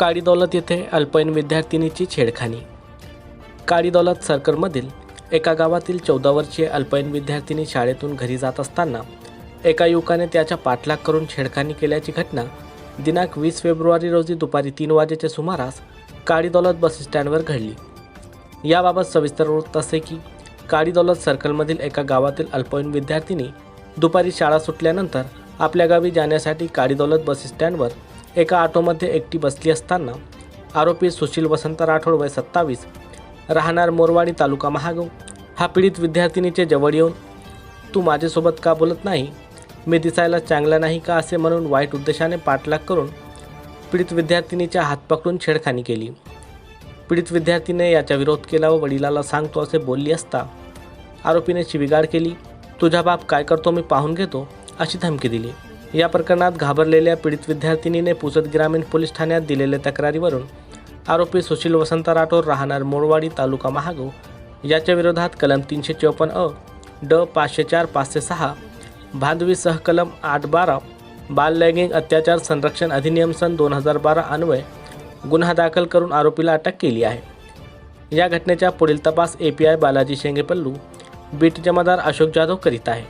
काळी दौलत येथे अल्पवयीन विद्यार्थिनीची छेडखानी. काळी दौलत सर्कलमधील एका गावातील चौदा वर्षीय अल्पवयीन विद्यार्थिनी शाळेतून घरी जात असताना एका युवकाने त्याच्या पाठलाग करून छेडखानी केल्याची घटना दिनांक वीस फेब्रुवारी रोजी दुपारी तीन वाजेच्या सुमारास काळी दौलत बस स्टँडवर घडली. याबाबत सविस्तर वृत्त असे की काळी दौलत सर्कलमधील एका गावातील अल्पवयीन विद्यार्थिनी दुपारी शाळा सुटल्यानंतर आपल्या गावी जाण्यासाठी काळी दौलत बस स्टँडवर एका ऑटोमध्ये एकटी बसली असताना आरोपी सुशील वसंत राठोड वय सत्तावीस राहणार मोरवाडी तालुका महागाव. हा पीडित विद्यार्थिनीचे जवळ येऊन तू माझ्यासोबत का बोलत नाही? मी दिसायला चांगला नाही का असे म्हणून वाईट उद्देशाने पाठलाग करून पीडित विद्यार्थिनीच्या हात पकडून छेडखानी केली. पीडित विद्यार्थीने याचा विरोध केला व वडिलाला सांगतो असे बोलली असता आरोपीने शिविगाड केली. तुझा बाप काय करतो मी पाहून घेतो अशी धमकी दिली. या प्रकरणात घाबरलेल्या पीडित विद्यार्थिनीने पुसद ग्रामीण पोलीस ठाण्यात दिलेल्या तक्रारीवरून आरोपी सुशील वसंत राठोड राहणार मोळवाडी तालुका महागाव. याच्या विरोधात कलम तीनशे चौपन्न अ ड पाचशे चार पाचशे सहा भादवी सहकलम आठ बारा बाल लैंगिक अत्याचार संरक्षण अधिनियम सन दोन हजार बारा अन्वय गुन्हा दाखल करून आरोपीला अटक केली आहे. या घटनेचा पुढील तपास A P I Balaji Shengepallu beat जमादार अशोक जाधव करीत आहे.